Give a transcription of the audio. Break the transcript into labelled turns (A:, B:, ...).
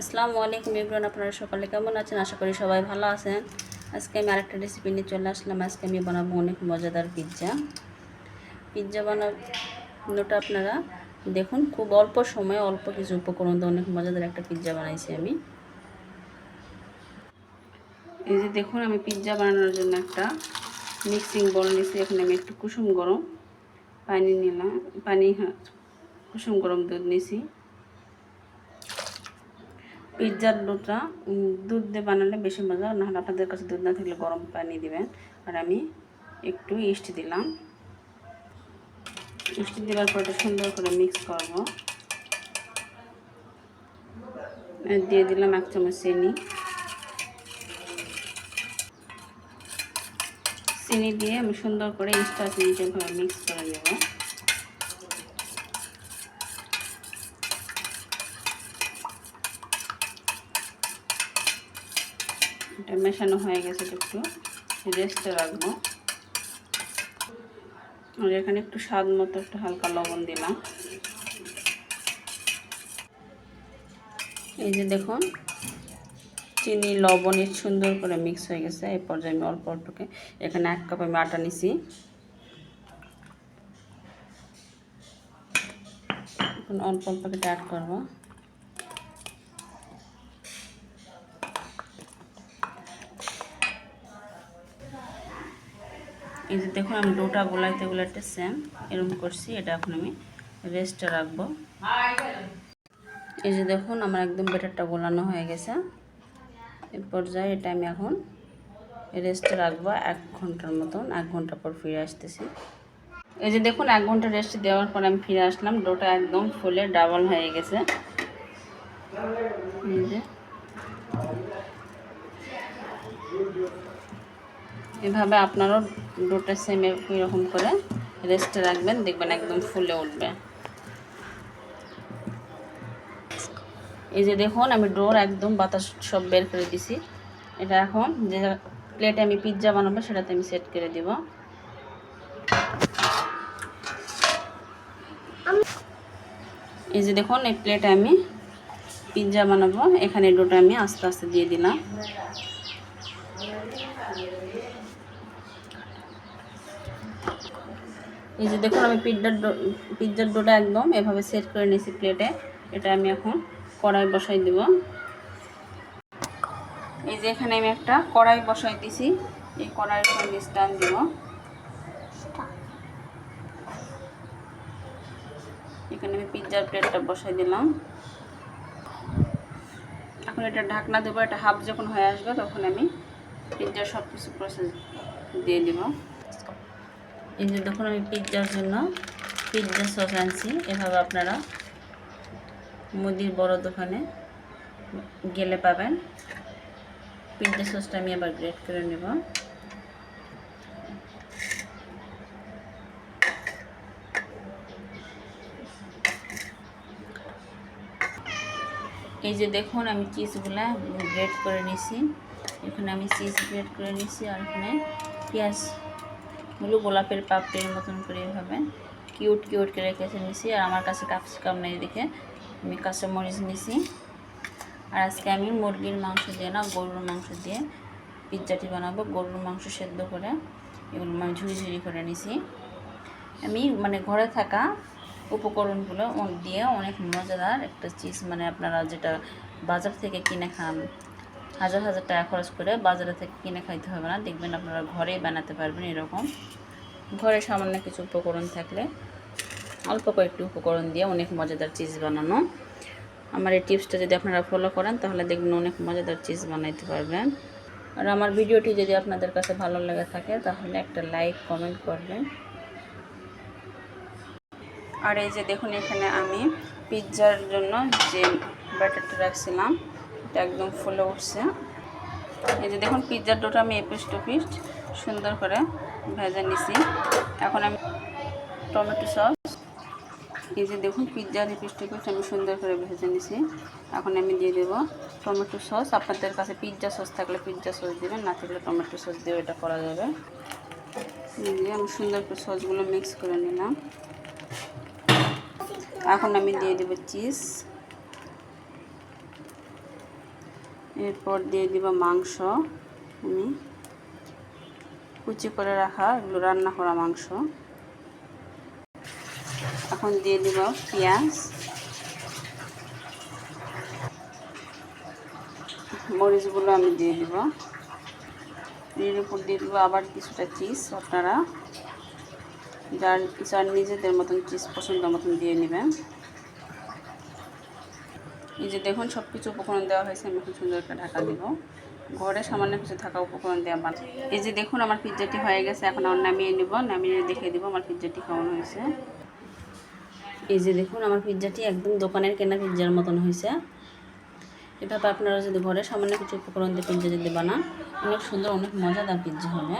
A: আসসালামু আলাইকুম ইবরান আপনারা সকালে কেমন আছেন? আশা করি সবাই ভালো আছেন। আজকে আমি আরেকটা রেসিপি নিয়ে চলে আসলাম। আজকে আমি বানাবো অনেক মজাদার পিৎজা পিৎজা বানানোটা আপনারা দেখুন খুব অল্প সময়ে অল্প কিছু উপকরণ দিয়ে অনেক মজাদার একটা পিৎজা বানাইছি আমি। এই যে দেখুন আমি পিৎজা বানানোর জন্য একটা মিক্সিং বল নিয়েছি। এখানে আমি একটু কুসুম গরম পানি নিলাম পানি হ্যাঁ, কুসুম গরম দুধ নিয়েছি। পিৎজার দুধটা দুধ দিয়ে বানালে বেশি মজা, নাহলে আপনাদের কাছে দুধ না থাকলে গরম পানি দিবেন। আর আমি একটু ইস্ট দিলাম। ইস্ট দেওয়ার পর সুন্দর করে মিক্স করব। দিয়ে দিলাম এক চামচ চিনি। চিনি দিয়ে আমি সুন্দর করে ইস্টটা চিনিটা মিক্স করে নেব। এটা মেশানো হয়ে গেছে একটু রেস্টে রাখব। আর এখানে একটু স্বাদ মতো একটু হালকা লবণ দিলাম। এই যে দেখুন, চিনি লবণের সুন্দর করে মিক্স হয়ে গেছে। এই পর্যায়ে আমি অল্প অল্পকে এখানে এক কাপ আমি আটা নিছি। অল্প অল্প কেটে অ্যাড করব। এই যে দেখুন, আমি ডোটা গোলাইতে গোলাইতে সেম এরকম করছি। এটা এখন আমি রেস্টে রাখব। এই যে দেখুন, আমার একদম বেটারটা গোলানো হয়ে গেছে। এই পর্যায়ে এটা আমি এখন রেস্টে রাখব এক ঘণ্টার মতন। এক ঘণ্টা পর ফিরে আসতেছি। এই যে দেখুন, এক ঘণ্টা রেস্ট দেওয়ার পর আমি ফিরে আসলাম। ডোটা একদম ফুলে ডাবল হয়ে গেছে। এভাবে আপনারও ডোটা সেম এরকম করে রেস্টে রাখবেন, দেখবেন একদম ফুলে উঠবে। এই যে দেখুন, আমি ডোর একদম বাতাস সব বের করে দিছি। এটা এখন যে প্লেটে আমি পিৎজা বানাবো, সেটাতে আমি সেট করে দিব। এই যে দেখুন, এই প্লেটে আমি পিৎজা বানাবো। এখানে ডোটা আমি আস্তে আস্তে দিয়ে দিলাম। এই যে দেখুন, আমি পিৎজার পিৎজার ডোটা একদম এভাবে সেট করে নিয়েছি প্লেটে। এটা আমি এখন কড়াই বসাই দেব। এই যে এখানে আমি একটা কড়াই বসাই দিছি। এই কড়াইয়ের সঙ্গে স্ট্যান্ড দেব। এখানে আমি পিৎজার প্লেটটা বসাই দিলাম। এখন এটা ঢাকনা দেবো, এটা হাফ যখন হয়ে আসবে তখন আমি পিৎজার সব কিছু প্রসেস দিয়ে দেবো। এই যে দেখুন আমি পিৎজার জন্য পিৎজা সস আনছি। এভাবে আপনারা মুদির বড় দোকানে গেলে পাবেন। পিৎজা সসটা আমি আবার গ্রেট করে নেব। এই যে দেখুন আমি চিজগুলা গ্রেট করে নিছি। এখানে আমি চিজ গ্রেট করে নিছি আর এখানে পেঁয়াজগুলো গোলাপের পাপড়ির মতন করে এভাবে কিউট কিউট করে রেখেছে নিছি আর আমার কাছে ক্যাপসিকাম নেই দেখে আমি কাঁচামরিচ নিছি আর আজকে আমি মুরগির মাংস দিয়ে না, গরুর মাংস দিয়ে পিৎজাটি বানাবো, গরুর মাংস সেদ্ধ করে। এগুলো আমি ঝুড়ি ঝুড়ি করে নিছি আমি মানে ঘরে থাকা উপকরণগুলো দিয়ে অনেক মজাদার একটা চিজ মানে আপনারা যেটা বাজার থেকে কিনে খান হাজার হাজার টাকা খরচ করে বাজারে থেকে কিনে খাইতে হবে না। দেখবেন আপনারা ঘরেই বানাতে পারবেন এরকম। ঘরে সামান্য কিছু উপকরণ থাকলে অল্প কয়েকটি উপকরণ দিয়ে অনেক মজাদার চিজ বানানো। আমার এই টিপসটা যদি আপনারা ফলো করেন, তাহলে দেখবেন অনেক মজাদার চিজ বানাইতে পারবেন। আর আমার ভিডিওটি যদি আপনাদের কাছে ভালো লেগে থাকে, তাহলে একটা লাইক কমেন্ট করবেন। আর এই যে দেখুন, এখানে আমি পিৎজার জন্য যে ব্যাটারটা রাখছিলাম এটা একদম ফুলে উঠছে। এই যে দেখুন, পিৎজার ডোটা আমি এপিস টু পিস সুন্দর করে ভেজে নিছি। এখন আমি টমেটো সস, এই যে দেখুন, পিৎজার এপিস টু পিস আমি সুন্দর করে ভেজে নিছি। এখন আমি দিয়ে দেবো টমেটো সস। আপনাদের কাছে পিৎজা সস থাকলে পিৎজা সস দেবেন, না থাকলে টমেটো সস দিয়েও এটা করা যাবে। আমি সুন্দর করে সসগুলো মিক্স করে নিলাম। এখন আমি দিয়ে দেবো চিজ। এরপর দিয়ে দিব মাংস। আমি কুচি করে রাখা এগুলো রান্না করা মাংস। এখন দিয়ে দিব পেঁয়াজ। মরিচগুলো আমি দিয়ে দিব। এর উপর দিয়ে দিব আবার কিছুটা চিজ, আপনারা যার যার নিজেদের মতন চিজ পছন্দ মতন দিয়ে নেবেন। এই যে দেখুন সব কিছু উপকরণ দেওয়া হয়েছে, আমি খুব সুন্দর একটা ঢাকা দিব। ঘরে সামান্য কিছু থাকা উপকরণ দেওয়া বান এই যে দেখুন, আমার পিৎজাটি হয়ে গেছে, এখন আমার নামিয়ে নিব, নামিয়ে দেখে দিব আমার পিৎজাটি কেমন হয়েছে। এই যে দেখুন, আমার পিৎজাটি একদম দোকানের কেনা পিৎজার মতন হয়েছে। এভাবে আপনারা যদি ঘরে সামান্য কিছু উপকরণ দিয়ে পিজ্জা যদি বানান, অনেক সুন্দর, অনেক মজাদার পিৎজা হবে।